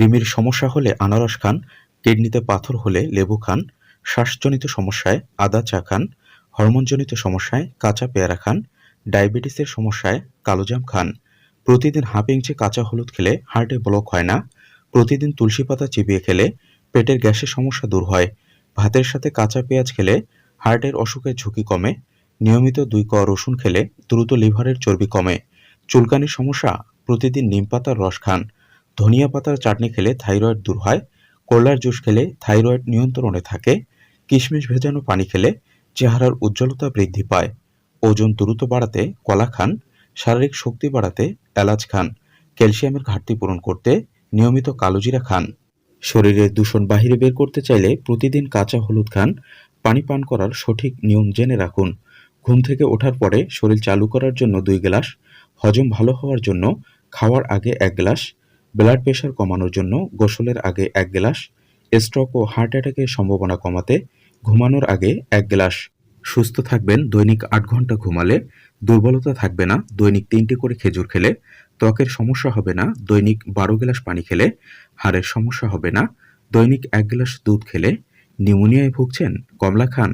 কৃমির সমস্যা হলে আনারস খান, কিডনিতে পাথর হলে লেবু খান, শ্বাসজনিত সমস্যায় আদা চা খান, হরমোনজনিত সমস্যায় কাঁচা পেয়ারা খান, ডায়াবেটিসের সমস্যায় কালোজাম খান। প্রতিদিন হাফ ইঞ্চি কাঁচা হলুদ খেলে হার্টে ব্লক হয় না। প্রতিদিন তুলসী পাতা চিবিয়ে খেলে পেটের গ্যাসের সমস্যা দূর হয়। ভাতের সাথে কাঁচা পেঁয়াজ খেলে হার্টের অসুখের ঝুঁকি কমে। নিয়মিত দুই ক রসুন খেলে দ্রুত লিভারের চর্বি কমে। চুলকানির সমস্যা, প্রতিদিন নিম পাতার রস খান। ধনিয়া পাতার চাটনি খেলে থাইরয়েড দূর হয় কলার জুস খেলে থাইরয়েড নিয়ন্ত্রণে থাকে, কিশমিশ ভেজানো পানি খেলে চেহারার উজ্জ্বলতা বৃদ্ধি পায়, ওজন দ্রুত বাড়াতে কলা খান, শারীরিক শক্তি বাড়াতে এলাচ খান, ক্যালসিয়ামের ঘাটতি পূরণ করতে নিয়মিত কালোজিরা খান। শরীরের দূষণ বাহিরে বের করতে চাইলে প্রতিদিন কাঁচা হলুদ খান, পানি পান করার সঠিক নিয়ম জেনে রাখুন। ঘুম থেকে ওঠার পরে শরীর চালু করার জন্য দুই গ্লাস, হজম ভালো হওয়ার জন্য খাওয়ার আগে এক গ্লাস ব্লাড প্রেশার কমানোর জন্য গোসলের আগে এক গ্লাস, স্ট্রোক ও হার্ট অ্যাটাকের সম্ভাবনা কমাতে ঘুমানোর আগে এক গ্লাস। সুস্থ থাকবেন, দৈনিক আট ঘণ্টা ঘুমালে, দুর্বলতা থাকবে না, দৈনিক তিনটি করে খেজুর খেলে, ত্বকের সমস্যা হবে না, দৈনিক বারো গ্লাস পানি খেলে, হাড়ের সমস্যা হবে না, দৈনিক এক গ্লাস দুধ খেলে, নিউমোনিয়ায় ভুগছেন কমলা খান।